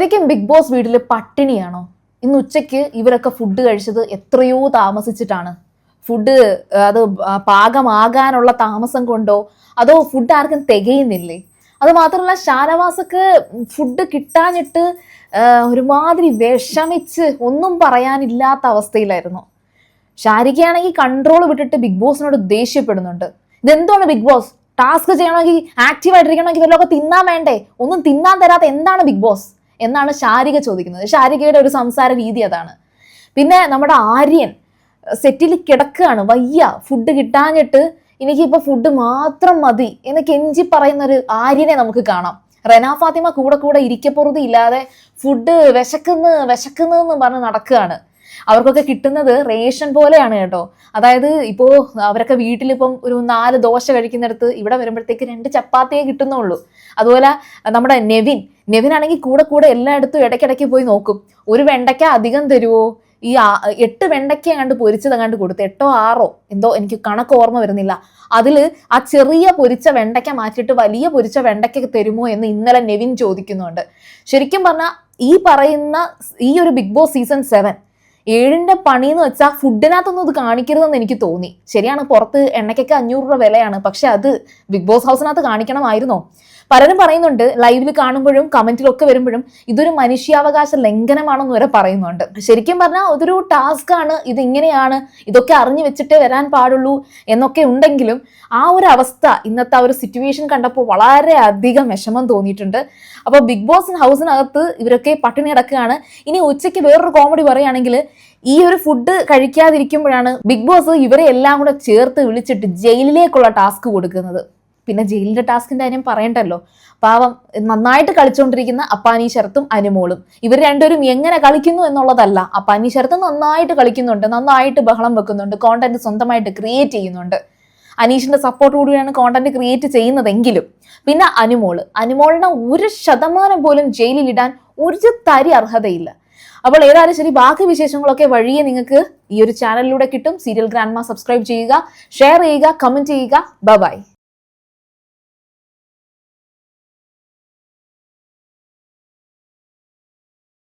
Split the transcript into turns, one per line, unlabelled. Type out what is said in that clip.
ശരിക്കും big boss വീട്ടിൽ പട്ടിണിയാണോ? ഇന്ന് ഉച്ചയ്ക്ക് ഇവരൊക്കെ ഫുഡ് കഴിച്ചത് എത്രയോ താമസിച്ചിട്ടാണ്. ഫുഡ് അത് പാകമാകാനുള്ള താമസം കൊണ്ടോ? അതോ ഫുഡ് ആർക്കും തികയുന്നില്ലേ? അത് മാത്രമല്ല ഷാനവാസക്ക് ഫുഡ് കിട്ടാഞ്ഞിട്ട് ആ, ഒരുമാതിരി വിഷമിച്ച് ഒന്നും പറയാനില്ലാത്ത അവസ്ഥയിലായിരുന്നു. ഷാരികയാണെങ്കിൽ കൺട്രോൾ വിട്ടിട്ട് ബിഗ് ബോസിനോട് ദേഷ്യപ്പെടുന്നുണ്ട്. ഇതെന്താണ് ബിഗ് ബോസ്? ടാസ്ക് ചെയ്യണമെങ്കിൽ ആക്റ്റീവ് ആയിട്ടിരിക്കണമെങ്കിൽ ഇവരൊക്കെ തിന്നാൻ വേണ്ടേ? ഒന്നും തിന്നാൻ തരാത്ത എന്താണ് ബിഗ് ബോസ്? എന്നാണ് ശാരിക ചോദിക്കുന്നത്. ശാരികയുടെ ഒരു സംസാര രീതി അതാണ്. പിന്നെ നമ്മുടെ ആര്യൻ സെറ്റിൽ കിടക്കുകയാണ്. വയ്യ ഫുഡ് കിട്ടാഞ്ഞിട്ട് എനിക്കിപ്പോൾ ഫുഡ് മാത്രം മതി എന്ന് കെഞ്ചി പറയുന്ന ഒരു ആര്യനെ നമുക്ക് കാണാം. റെന ഫാത്തിമ കൂടെ കൂടെ ഇരിക്കപ്പുറതി ഇല്ലാതെ ഫുഡ് വിശക്കുന്നു വിശക്കുന്നു പറഞ്ഞ് നടക്കുകയാണ്. അവർക്കൊക്കെ കിട്ടുന്നത് റേഷൻ പോലെയാണ് കേട്ടോ. അതായത് ഇപ്പോൾ അവരൊക്കെ വീട്ടിലിപ്പം ഒരു നാല് ദോശ കഴിക്കുന്നിടത്ത് ഇവിടെ വരുമ്പോഴത്തേക്ക് രണ്ട് ചപ്പാത്തിയേ കിട്ടുന്നുള്ളൂ. അതുപോലെ നമ്മുടെ നെവിൻ നെവിൻ ആണെങ്കിൽ കൂടെ കൂടെ എല്ലായിടത്തും ഇടയ്ക്കിടയ്ക്ക് പോയി നോക്കും. ഒരു വെണ്ടയ്ക്ക അധികം തരുമോ ഈ എട്ട് വെണ്ടയ്ക്ക കണ്ട് പൊരിച്ചത് കണ്ട് കൊടുത്തു എട്ടോ ആറോ? എന്തോ എനിക്ക് കണക്ക് ഓർമ്മ വരുന്നില്ല. അതിൽ ആ ചെറിയ പൊരിച്ച വെണ്ടയ്ക്ക മാറ്റിയിട്ട് വലിയ പൊരിച്ച വെണ്ടയ്ക്ക തരുമോ എന്ന് ഇന്നലെ നെവിൻ ചോദിക്കുന്നുണ്ട്. ശരിക്കും പറഞ്ഞാൽ ഈ പറയുന്ന ഈ ഒരു ബിഗ് ബോസ് സീസൺ സെവൻ ഏഴിന്റെ പണി എന്ന് വെച്ചാൽ ഫുഡിനകത്തൊന്നും ഇത് കാണിക്കരുതെന്ന് എനിക്ക് തോന്നി. ശരിയാണ് പുറത്ത് എണ്ണയ്ക്കൊക്കെ അഞ്ഞൂറ് രൂപ വിലയാണ്. പക്ഷെ അത് ബിഗ് ബോസ് ഹൗസിനകത്ത് കാണിക്കണമായിരുന്നോ? പലരും പറയുന്നുണ്ട് ലൈവിൽ കാണുമ്പോഴും കമന്റിലൊക്കെ വരുമ്പോഴും ഇതൊരു മനുഷ്യാവകാശ ലംഘനമാണെന്ന് വരെ പറയുന്നുണ്ട്. ശരിക്കും പറഞ്ഞാൽ അതൊരു ടാസ്ക് ആണ് ഇത് ഇങ്ങനെയാണ് ഇതൊക്കെ അറിഞ്ഞു വെച്ചിട്ടേ വരാൻ പാടുള്ളൂ എന്നൊക്കെ ഉണ്ടെങ്കിലും ആ ഒരു അവസ്ഥ ഇന്നത്തെ ആ ഒരു സിറ്റുവേഷൻ കണ്ടപ്പോൾ വളരെ അധികം വിഷമം തോന്നിയിട്ടുണ്ട്. അപ്പോൾ ബിഗ് ബോസ് ഹൗസിനകത്ത് ഇവരൊക്കെ പട്ടിണി കിടക്കുകയാണ്. ഇനി ഉച്ചയ്ക്ക് വേറൊരു കോമഡി പറയുകയാണെങ്കിൽ ഈ ഒരു ഫുഡ് കഴിക്കാതിരിക്കുമ്പോഴാണ് ബിഗ് ബോസ് ഇവരെ എല്ലാം കൂടെ ചേർത്ത് വിളിച്ചിട്ട് ജയിലിലേക്കുള്ള ടാസ്ക് കൊടുക്കുന്നത്. പിന്നെ ജയിലിന്റെ ടാസ്കിന്റെ കാര്യം പറയണ്ടല്ലോ. പാവം നന്നായിട്ട് കളിച്ചുകൊണ്ടിരിക്കുന്ന അപ്പാനി ശരത്തും അനുമോളും. ഇവർ രണ്ടുപേരും എങ്ങനെ കളിക്കുന്നു എന്നുള്ളതല്ല. അപ്പാനി ശരത്ത് നന്നായിട്ട് കളിക്കുന്നുണ്ട് നന്നായിട്ട് ബഹളം വെക്കുന്നുണ്ട് കോണ്ടന്റ് സ്വന്തമായിട്ട് ക്രിയേറ്റ് ചെയ്യുന്നുണ്ട്. അനീഷിന്റെ സപ്പോർട്ട് കൂടിയാണ് കോണ്ടന്റ് ക്രിയേറ്റ് ചെയ്യുന്നതെങ്കിലും. പിന്നെ അനുമോൾ. അനുമോളിനെ ഒരു ശതമാനം പോലും ജയിലിൽ ഇടാൻ ഒരു തരി അർഹതയില്ല. അപ്പോൾ ഏതായാലും ശരി ബാക്കി വിശേഷങ്ങളൊക്കെ വഴിയെ നിങ്ങൾക്ക് ഈ ഒരു ചാനലിലൂടെ കിട്ടും. സീരിയൽ ഗ്രാൻഡ്മ സബ്സ്ക്രൈബ് ചെയ്യുക ഷെയർ ചെയ്യുക കമന്റ് ചെയ്യുക. ബൈ